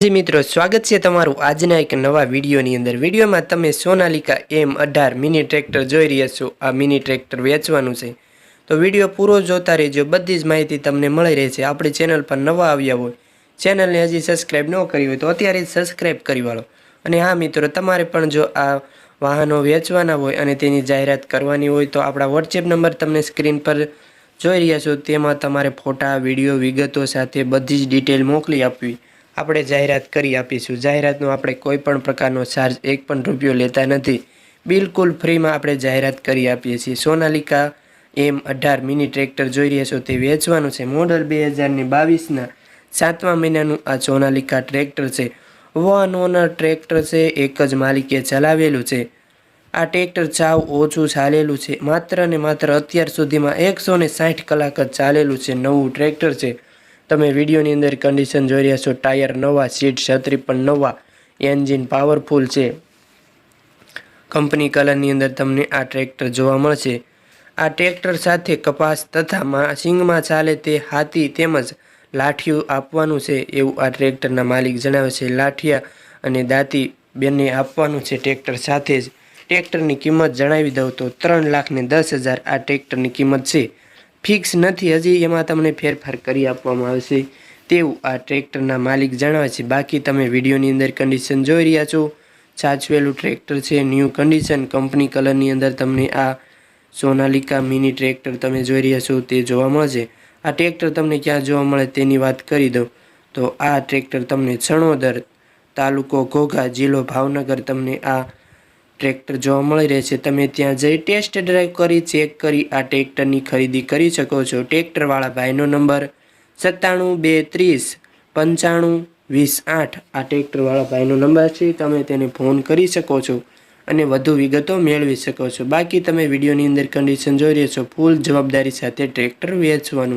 જી મિત્રો, સ્વાગત છે તમારું આજના એક નવા વિડીયોની અંદર. વિડીયોમાં તમે સોનાલિકા એમ અઢાર મિની ટ્રેક્ટર જોઈ રહ્યા છો. આ મિની ટ્રેક્ટર વેચવાનું છે. તો વીડિયો પૂરો જોતા રહેજો. બધી જ માહિતી તમને મળી રહે છે આપણી ચેનલ પર નવા આવ્યા હોય, ચેનલને હજી સબસ્ક્રાઈબ ન કરી હોય તો અત્યારે સબસ્ક્રાઈબ કરી વાળો. અને હા મિત્રો, તમારે પણ જો આ વાહનો વેચવાના હોય અને તેની જાહેરાત કરવાની હોય તો આપણા વોટ્સએપ નંબર તમને સ્ક્રીન પર જોઈ રહ્યા છો. તેમાં તમારે ફોટા, વીડિયો, વિગતો સાથે બધી જ ડિટેલ મોકલી આપવી. આપણે જાહેરાત કરી આપીશું. જાહેરાતનો આપણે કોઈ પણ પ્રકારનો ચાર્જ એક પણ રૂપિયો લેતા નથી. બિલકુલ ફ્રીમાં આપણે જાહેરાત કરી આપીએ છીએ. સોનાલિકા એમ અઢાર મિની ટ્રેક્ટર જોઈ રહ્યા છો. તે વેચવાનું છે. મોડલ બે હજારની બાવીસના સાતમા મહિનાનું આ સોનાલિકા ટ્રેક્ટર છે. વન ઓનર ટ્રેક્ટર છે. એક જ માલિકે ચલાવેલું છે. આ ટ્રેક્ટર ચાવ ઓછું ચાલેલું છે. માત્ર ને માત્ર અત્યાર સુધીમાં એકસો ને સાઠ કલાક જ ચાલેલું છે. નવું ટ્રેક્ટર છે. તમે વિડીયોની અંદર કન્ડિશન જોઈ રહ્યા છો. ટાયર નવા સીટ છત્રી પણ નવા. એન્જિન પાવરફુલ છે. કંપની કલરની અંદર તમને આ ટ્રેક્ટર જોવા મળશે. આ ટ્રેક્ટર સાથે કપાસ તથા સિંગમાં ચાલે તે હાથી તેમજ લાઠીઓ આપવાનું છે એવું આ ટ્રેક્ટરના માલિક જણાવે છે. લાઠિયા અને દાંતી બંને આપવાનું છે ટ્રેક્ટર સાથે જ. ટ્રેક્ટરની કિંમત જણાવી દઉં તો ત્રણ લાખ ને દસ હજાર આ ટ્રેક્ટરની કિંમત છે. ફિક્સ નથી હજી, એમાં તમને ફેરફાર કરી આપવામાં આવશે. તેવું આ ટ્રેક્ટરના માલિક જણાવે છે. બાકી તમે વિડીયોની અંદર કન્ડિશન જોઈ રહ્યા છો. સાચવેલું ટ્રેક્ટર છે ન્યૂ કન્ડિશન કંપની કલરની અંદર તમને આ સોનાલિકા મિની ટ્રેક્ટર તમે જોઈ રહ્યા છો, તે જોવા મળશે. આ ટ્રેક્ટર તમને ક્યાં જોવા મળે તેની વાત કરી દઉં. તો આ ટ્રેક્ટર તમને છણોદર તાલુકો ઘોઘા જિલ્લો ભાવનગર તમને આ ટ્રેક્ટર જોવા મળી રહે છે, તમે ત્યાં જઈ ટેસ્ટ ડ્રાઈવ કરી ચેક કરી, આ ટ્રેક્ટરની ખરીદી કરી શકો છો. ટ્રેક્ટરવાળા ભાઈનો નંબર સત્તાણું બે ત્રીસ પંચાણું વીસ આઠ. આ ટ્રેક્ટરવાળા ભાઈનો નંબર છે, તમે તેને ફોન કરી શકો છો અને વધુ વિગતો મેળવી શકો છો. બાકી તમે વિડીયોની અંદર કન્ડિશન જોઈ રહ્યા છો ફૂલ જવાબદારી સાથે ટ્રેક્ટર વેચવાનું